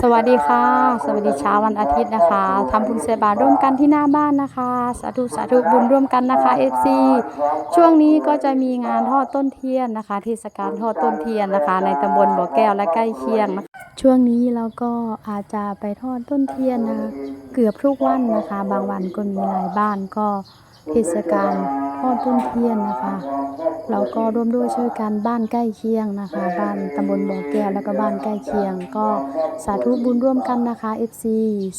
สวัสดีค่ะ สวัสดีเช้าวันอาทิตย์นะคะทำบุญใส่บาตรร่วมกันที่หน้าบ้านนะคะ สาธุสาธุบุญร่วมกันนะคะ FC ช่วงนี้ก็จะมีงานทอดต้นเทียนนะคะเทศกาลทอดต้นเทียนนะคะ ในตำบลบ่อแก้วและใกล้เคียงนะคะช่วงนี้เราก็อาจจะไปทอดต้นเทียนนะคะเกือบทุกวันนะคะ บางวันก็มีหลายบ้านก็เทศกาล ทอดต้นเทียนนะคะเราก็ร่วมด้วยช่วยกันบ้านใกล้เคียงนะคะ บ้านตำบลบ่อแก้วแล้วก็บ้านใกล้เคียง ก็สาธุบุญร่วมกันนะคะ FC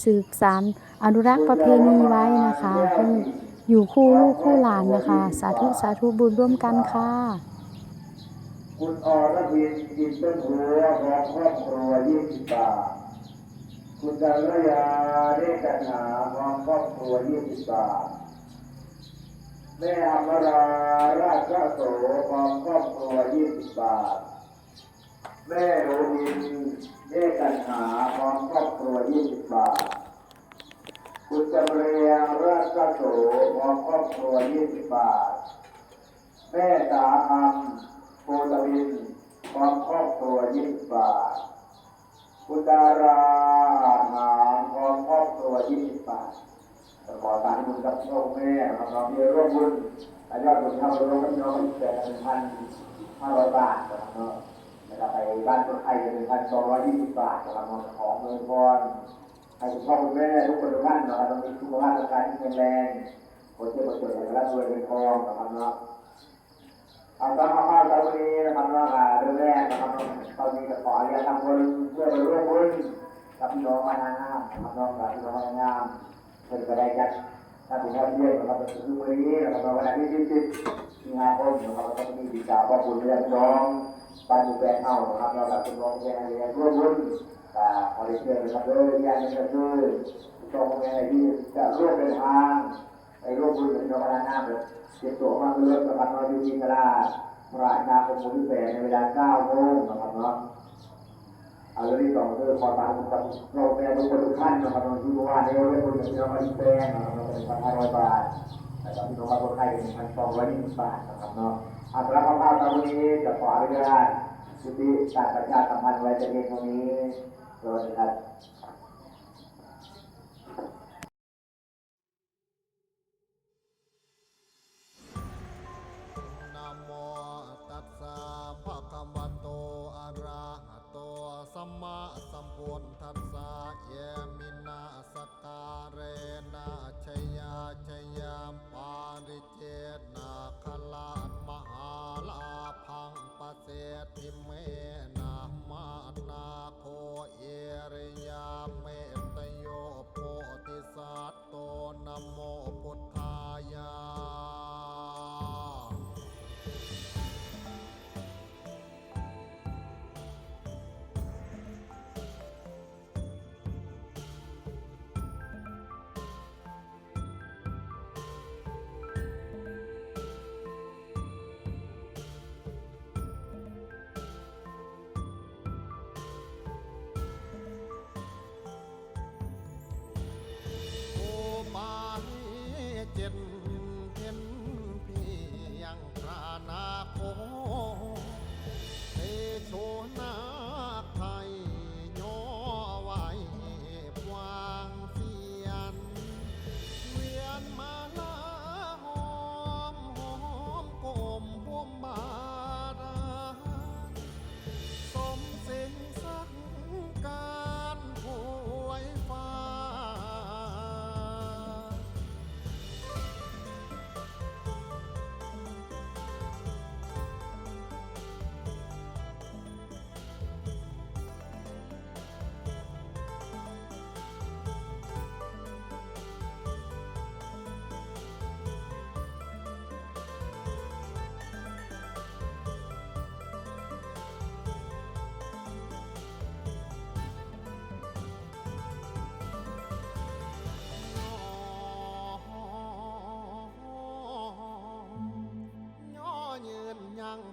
สืบสานอนุรักษ์ประเพณีไว้นะคะให้อยู่คู่ลูกคู่หลานนะคะ สาธุสาธุบุญร่วมกันค่ะคุณอรพินกินต้นหัวของครอบครัวยี่สิบบาทคุณดารยาเรกนหาของครอบครัวยี่สิบบาท แม่อมราราชโสของครอบครัวยี่สิบบาท แม่โรบินเรกกันหาของครอบครัวยี่สิบบาท คุณจำเรียงราชโสของครอบครัวยี่สิบบาท แม่สาอัมโพตวินพร้อมครอบครัวยี่สิบบาท คุณดาราอาหารพร้อมครอบครัวยี่สิบบาท ขอสารบุญกับพ่อแม่ของเราที่ร่วมบุญอายุบุญเทำรวมกันน้องแปดหนึ่งพันห้าร้อยบาทนะครับนะแล้วไปบ้านคนไทยหนึ่งพันสองร้อยยี่สิบบาทนะครับขอเงินพรให้คุณพ่อคุณแม่ทุกคนทุกท่านนะครับต้องมีสุขภาพร่างกายที่แข็งแรงคนเจ็บคนป่วยและรวยเงินทองนะครับเนาะเอาตามมาตามนี้นะครับว่าเรื่องแรกนะครับตอนนี้จะขอเรียนทำบุญเพื่อร่วมบุญกับพี่น้องมานางงามนะครับน้องกับพี่น้องมานาง งามเพื่อะได้จัดถ้าถึงวันเยี่ยมนะครับเป็นคือวันนี้นะครับวันที่ยี่สิบมีนาคมนะครับก็จะมีกิจกรรมขอบคุณเรื่องน้องบ้านดูแลเฮานะครับเรากับพี่น้องแกนเรียนร่วมบุญกับขอเรียนเชิญนะครับด้วยญาติกันด้วยพี่น้องแกนที่จะร่วมเดินทางไปร่วมบุญกับพี่น้องมานางงาเลยเก็บตัวมากเลือกประพันธ์นอยยูนิกราปราชนาคมมูลที่แปดในเวลา9โมงนะครับเนาะ เอาเรื่องที่สองคือขอตามกับโราแปลทุกคนทุกท่านนะครับน้องที่ว่าเนเรื่องคุณจะมาที่แปลนะครับเราเป็นพันห้าร้อยบาทนะครับพี่น้องมาคนไทยเป็นพันสองร้อยยี่สิบบาทนะครับเนาะอัตราภาพตามนี้จะขออนุญาตยุติการประชาสัมพันธ์ไว้จะเพียงเท่านี้สวัสดีครับ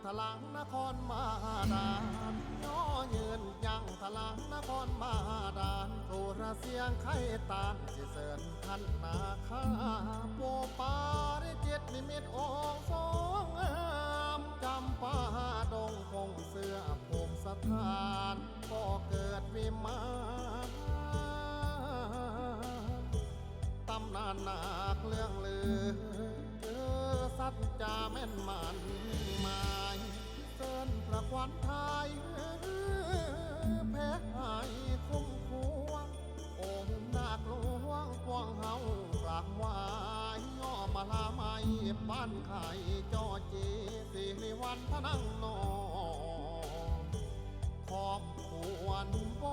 ถลังนครมาดานย่อเยินยังถลังนครมาดานโคราเสียงไข่ตานสิเสริญท่านนาคาโปปาริจิตนิมิตองสองงามจำปาดงคงเสื้อผงสถานก็เกิดวิมานตำนานนาคเรื่องลือ สัจจาแม่นมันหมายเส้นประควันไทยแพ้หายคุ้มควงองค์นาคหลวงกวางเฮากราบไหวายย่อมาลาไม่บ้านไข่จอเจสิริวันพนังนองขอบควรโบ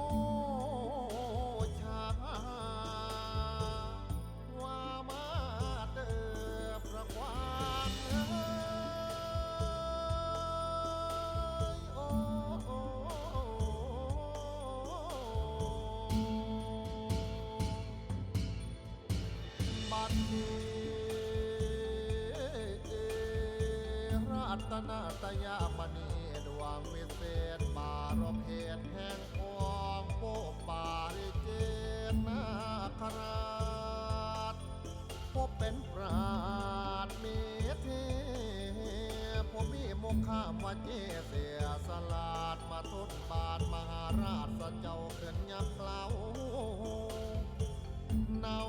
รัตนาตยามณีดวงวิเศษบารมเหตุแห่งปวงโปปาริเจตนาคราชพบเป็นปราดมีเทผมมีมุขามวเจเสียสลาดมาทุนบาทมหาราชสเจ้าเขินยับเกลาเนา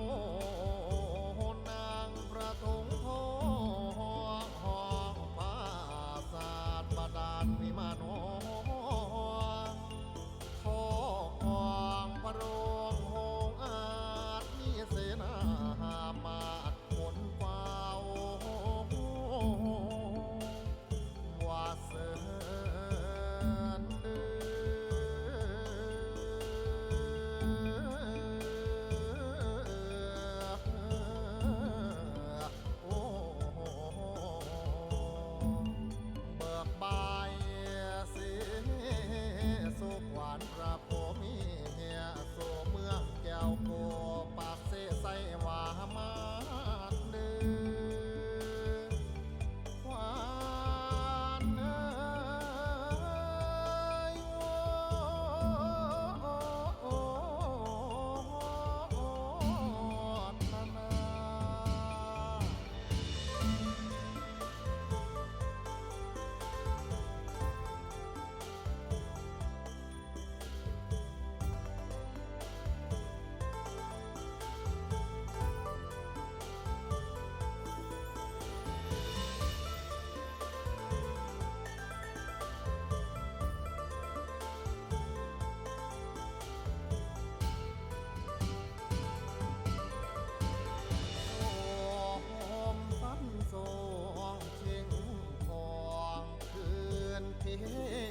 yeah.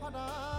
ยังนาคาแดนสวงเทพดา